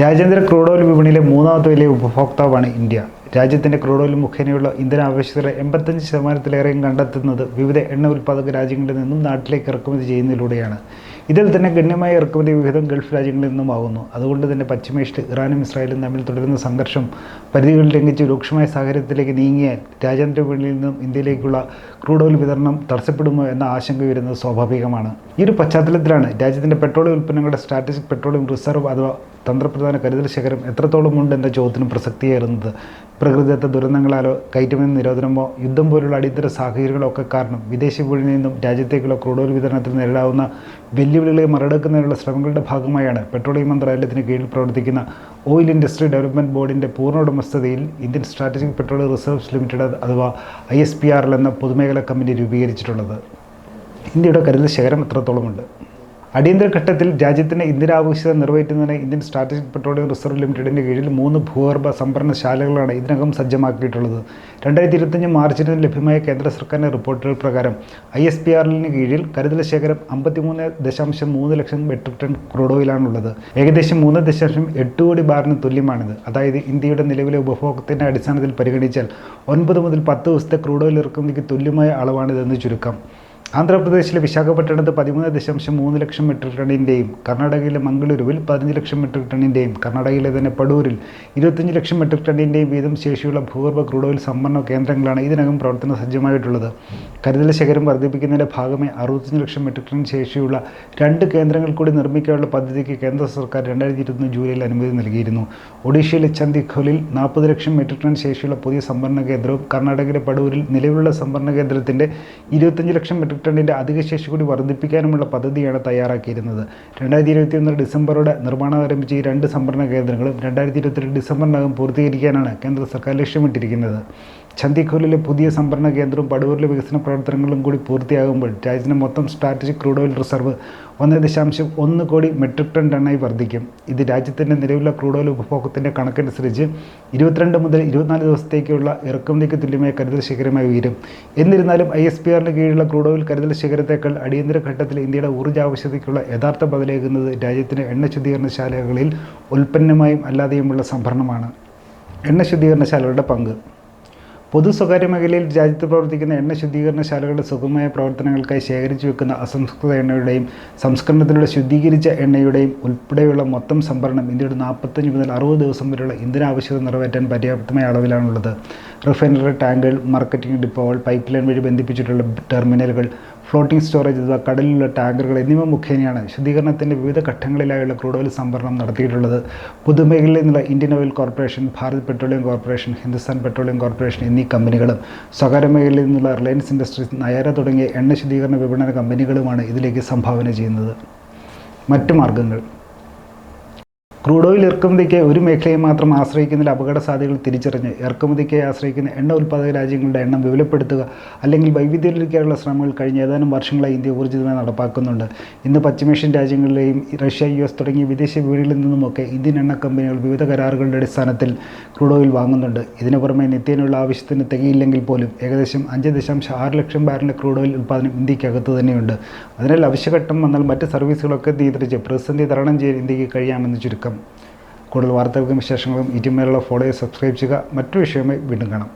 രാജ്യാന്തര crude oil വിപണിയിലെ മൂന്നാമത്തെ വലിയ ഉപഭോക്താവാണ് ഇന്ത്യ. രാജ്യത്തിന്റെ ക്രൂഡ് ഓയിൽ മുഖേനയുള്ള ഇന്ധന ആവശ്യകത എൺപത്തഞ്ച് ശതമാനത്തിലേറെയും കണ്ടെത്തുന്നത് വിവിധ എണ്ണ ഉൽപ്പാദക രാജ്യങ്ങളിൽ നിന്നും നാട്ടിലേക്ക് ഇറക്കുമതി ചെയ്യുന്നതിലൂടെയാണ്. ഇതിൽ തന്നെ ഗണ്യമായ ഇറക്കുമതി വിഹിതം ഗൾഫ് രാജ്യങ്ങളിൽ നിന്നുമാകുന്നു അതുകൊണ്ട് തന്നെ പശ്ചിമേഷ്യയിൽ ഇറാനും ഇസ്രായേലും തമ്മിൽ തുടരുന്ന സംഘർഷം പരിധികൾ ലംഘിച്ച് രൂക്ഷമായ സാഹചര്യത്തിലേക്ക് നീങ്ങിയാൽ രാജ്യാന്തര വിപണിയിൽ നിന്നും ഇന്ത്യയിലേക്കുള്ള ക്രൂഡ് ഓയിൽ വിതരണം തടസ്സപ്പെടുമോ എന്ന ആശങ്ക വരുന്നത് സ്വാഭാവികമാണ്. ഈ ഒരു പശ്ചാത്തലത്തിലാണ് രാജ്യത്തിന്റെ പെട്രോളിയം ഉൽപ്പന്നങ്ങളുടെ സ്ട്രാറ്റജിക് പെട്രോളിയം റിസർവ് അഥവാ തന്ത്രപ്രധാന കരുതൽ ശേഖരം എത്രത്തോളം ഉണ്ട് എന്ന ചോദ്യത്തിന് പ്രസക്തിയേറുന്നത്. പ്രകൃതിദത്ത ദുരന്തങ്ങളാലോ കയറ്റുമതി നിരോധനമോ യുദ്ധം പോലുള്ള അടിയന്തര സാഹചര്യങ്ങളോ ഒക്കെ കാരണം വിദേശ വിപണിയിൽ നിന്നും രാജ്യത്തേക്കുള്ള ക്രൂഡോൽ വിതരണത്തിൽ നേരിടാവുന്ന വെല്ലുവിളികളെ മറികടക്കുന്നതിനുള്ള ശ്രമങ്ങളുടെ ഭാഗമായാണ് പെട്രോളിയം മന്ത്രാലയത്തിന് കീഴിൽ പ്രവർത്തിക്കുന്ന ഓയിൽ ഇൻഡസ്ട്രി ഡെവലപ്മെന്റ് ബോർഡിന്റെ പൂർണ ഉടമസ്ഥതയിൽ Indian strategic petroleum reserves limited അഥവാ I S P R L എന്ന പൊതുമേഖലാ കമ്പനി രൂപീകരിച്ചിട്ടുള്ളത്. ഇന്ത്യയുടെ കരുതൽ ശേഖരം എത്രത്തോളമുണ്ട്? അടിയന്തര ഘട്ടത്തിൽ ഇന്ത്യൻ ആവശ്യത നിറവേറ്റുന്നതിന് ഇന്ത്യൻ സ്ട്രാറ്റജിക് പെട്രോളിയം റിസർവ് ലിമിറ്റഡിന്റെ കീഴിൽ മൂന്ന് ഭൂഗർഭ സംഭരണശാലകളാണ് ഇതിനകം സജ്ജമാക്കിയിട്ടുള്ളത്. രണ്ടായിരത്തി ഇരുപത്തഞ്ച് മാർച്ചിന് ലഭ്യമായ കേന്ദ്ര സർക്കാരിന്റെ റിപ്പോർട്ടുകൾ പ്രകാരം ഐ എസ് പി ആറിന് കീഴിൽ കരുതൽ ശേഖരം അമ്പത്തിമൂന്ന് ദശാംശം മൂന്ന് ലക്ഷം മെട്രിക് ടൺ ക്രൂഡ് ഓയിലാണുള്ളത്. ഏകദേശം മൂന്ന് ദശാംശം എട്ട് കോടി ബാറിന് തുല്യമാണിത്. അതായത് ഇന്ത്യയുടെ നിലവിലെ ഉപഭോഗത്തിന്റെ അടിസ്ഥാനത്തിൽ പരിഗണിച്ചാൽ ഒൻപത് മുതൽ പത്ത് ദിവസത്തെ ക്രൂഡ് ഓയിൽ ഇറക്കുമതിക്ക് തുല്യമായ അളവാണിതെന്ന് ചുരുക്കം. ആന്ധ്രാപ്രദേശിലെ വിശാഖപട്ടണത്ത് പതിമൂന്ന് ദശാംശം മൂന്ന് ലക്ഷം മെട്രിക് ടണ്ണിന്റെയും കർണാടകയിലെ മംഗളൂരുവിൽ പതിനഞ്ച് ലക്ഷം മെട്രിക് ടണ്ണിന്റെയും കർണാടകയിലെ തന്നെ പടൂരിൽ ഇരുപത്തഞ്ച് ലക്ഷം മെട്രിക് ടണ്ണിന്റെയും വീതം ശേഷിയുള്ള ഭൂഗർഭ ക്രൂഡ് ഓയിൽ സംഭരണ കേന്ദ്രങ്ങളാണ് ഇതിനകം പ്രവർത്തന സജ്ജമായിട്ടുള്ളത്. കരുതൽ ശേഖരം വർദ്ധിപ്പിക്കുന്നതിന്റെ ഭാഗമായി അറുപത്തഞ്ച് ലക്ഷം മെട്രിക് ടൺ ശേഷിയുള്ള രണ്ട് കേന്ദ്രങ്ങൾ കൂടി നിർമ്മിക്കാനുള്ള പദ്ധതിക്ക് കേന്ദ്ര സർക്കാർ രണ്ടായിരത്തി ഇരുപത്തൊന്ന് ജൂലൈയിൽ അനുമതി നൽകിയിരുന്നു. ഒഡീഷയിലെ ചന്ദിഖോലിൽ നാൽപ്പത് ലക്ഷം മെട്രിക് ടൺ ശേഷിയുള്ള പുതിയ സംഭരണ കേന്ദ്രവും കർണാടകയിലെ പടൂരിൽ നിലവിലുള്ള സംഭരണ കേന്ദ്രത്തിന്റെ ഇരുപത്തഞ്ച് ലക്ഷം മെട്രിക് ടണ്ണിന്റെ അധിക ശേഷി കൂടി വർദ്ധിപ്പിക്കാനുമുള്ള പദ്ധതിയാണ് തയ്യാറാക്കിയിരുന്നത്. രണ്ടായിരത്തി ഇരുപത്തിയൊന്ന് ഡിസംബറോടെ നിർമ്മാണം ആരംഭിച്ച ഈ രണ്ട് സംഭരണ കേന്ദ്രങ്ങളും രണ്ടായിരത്തി ഇരുപത്തിരണ്ട് ഡിസംബറിനകം പൂർത്തീകരിക്കാനാണ് കേന്ദ്ര സർക്കാർ ലക്ഷ്യമിട്ടിരിക്കുന്നത്. ചന്ദിഖോലിലെ പുതിയ സംഭരണ കേന്ദ്രവും പടൂരിലെ വികസന പ്രവർത്തനങ്ങളും കൂടി പൂർത്തിയാകുമ്പോൾ രാജ്യത്തിന്റെ മൊത്തം സ്ട്രാറ്റജിക് ക്രൂഡ് ഓയിൽ റിസർവ് ഒന്ന് ദശാംശം ഒന്ന് കോടി മെട്രിക് ടൺ ടണ്ണായി വർദ്ധിക്കും. ഇത് രാജ്യത്തിന്റെ നിലവിലെ ക്രൂഡ് ഓയിൽ ഉപഭോഗത്തിന്റെ കണക്കനുസരിച്ച് ഇരുപത്തിരണ്ട് മുതൽ ഇരുപത്തിനാല് ദിവസത്തേക്കുള്ള ഇറക്കുമതിക്ക് തുല്യമായ കരുതൽ ശിഖരമായി ഉയരും. എന്നിരുന്നാലും ഐ എസ് പി ആറിന് കീഴിലുള്ള ക്രൂഡ് ഓയിൽ കരുതൽ ശിഖരത്തേക്കാൾ അടിയന്തര ഘട്ടത്തിൽ ഇന്ത്യയുടെ ഊർജ ആവശ്യതയ്ക്കുള്ള യഥാർത്ഥ ബദലേകുന്നത് രാജ്യത്തിന്റെ എണ്ണ ശുദ്ധീകരണശാലകളിൽ ഉൽപ്പന്നമായും അല്ലാതെയുമുള്ള സംഭരണമാണ്. എണ്ണ ശുദ്ധീകരണശാലകളുടെ പങ്ക്. പൊതു സ്വകാര്യ മേഖലയിൽ രാജ്യത്ത് പ്രവർത്തിക്കുന്ന എണ്ണ ശുദ്ധീകരണശാലകളുടെ സുഗമമായ പ്രവർത്തനങ്ങൾക്കായി ശേഖരിച്ചു വെക്കുന്ന അസംസ്കൃത എണ്ണയുടെയും സംസ്കരണത്തിലൂടെ ശുദ്ധീകരിച്ച എണ്ണയുടെയും ഉൾപ്പെടെയുള്ള മൊത്തം സംഭരണം ഇന്ത്യയുടെ നാൽപ്പത്തഞ്ച് മുതൽ അറുപത് ദിവസം വരെയുള്ള ഇന്ധന ആവശ്യകത നിറവേറ്റാൻ പര്യാപ്തമായ അളവിലാണുള്ളത്. റിഫൈനറി ടാങ്കുകൾ മാർക്കറ്റിംഗ് ഡിപ്പോകൾ പൈപ്പ് ലൈൻ വഴി ബന്ധിപ്പിച്ചിട്ടുള്ള ടെർമിനലുകൾ ഫ്ലോട്ടിംഗ് സ്റ്റോറേജ് അഥവാ കടലിലുള്ള ടാങ്കറുകൾ എന്നിവ മുഖേനയാണ് ശുദ്ധീകരണത്തിന്റെ വിവിധ ഘട്ടങ്ങളിലായുള്ള ക്രൂഡ് ഓയിൽ സംഭരണം നടത്തിയിട്ടുള്ളത്. പൊതുമേഖലയിൽ നിന്നുള്ള Indian Oil Corporation Bharat Petroleum Corporation Hindustan Petroleum Corporation എന്നീ കമ്പനികളും സ്വകാര്യ മേഖലയിൽ നിന്നുള്ള റിലയൻസ് ഇൻഡസ്ട്രീസ് നയര തുടങ്ങിയ എണ്ണ ശുദ്ധീകരണ വിപണന കമ്പനികളുമാണ് ഇതിലേക്ക് സംഭാവന ചെയ്യുന്നത്. മറ്റു മാർഗങ്ങൾ. ക്രൂഡ് ഓയിൽ ഇറക്കുമതിക്ക് ഒരു മേഖലയെ മാത്രം ആശ്രയിക്കുന്നതിൽ അപകട സാധ്യതകൾ തിരിച്ചറിഞ്ഞ് ഇറക്കുമതിക്ക് ആശ്രയിക്കുന്ന എണ്ണ ഉൽപ്പാദക രാജ്യങ്ങളുടെ എണ്ണം വിപുലപ്പെടുത്തുക അല്ലെങ്കിൽ വൈവിധ്യത്തിലേക്കുള്ള ശ്രമങ്ങൾ കഴിഞ്ഞ ഏതാനും വർഷങ്ങളായി ഇന്ത്യ ഊർജിതമായി നടപ്പാക്കുന്നുണ്ട്. ഇന്ന് പശ്ചിമേഷ്യൻ രാജ്യങ്ങളിലെയും റഷ്യ യു എസ് തുടങ്ങിയ വിദേശ വീടുകളിൽ നിന്നുമൊക്കെ ഇന്ത്യൻ എണ്ണ കമ്പനികൾ വിവിധ കരാറുകളുടെ അടിസ്ഥാനത്തിൽ ക്രൂഡ് ഓയിൽ വാങ്ങുന്നുണ്ട്. ഇതിനു പുറമെ നിത്യേനുള്ള ആവശ്യത്തിന് തികയില്ലെങ്കിൽ പോലും ഏകദേശം അഞ്ച് ദശാംശം ആറ് ലക്ഷം ബാരലിന്റെ ക്രൂഡ് ഓയിൽ ഉൽപ്പാദനം ഇന്ത്യക്കകത്ത് തന്നെയുണ്ട്. അതിനാൽ അവശ്യഘട്ടം വന്നാൽ മറ്റ് സർവീസുകളൊക്കെ നിയന്ത്രിച്ച് പ്രതിസന്ധി തരണം ചെയ്യാൻ ഇന്ത്യയ്ക്ക് കഴിയാമെന്ന് ചുരുക്കം കൂടുതൽ വാർത്തകൾക്കും വിശേഷങ്ങളും ഇറ്റിമേലുള്ള ഫോളോയെ സബ്സ്ക്രൈബ് ചെയ്യുക. മറ്റു വിഷയമായി വീണ്ടും കാണാം.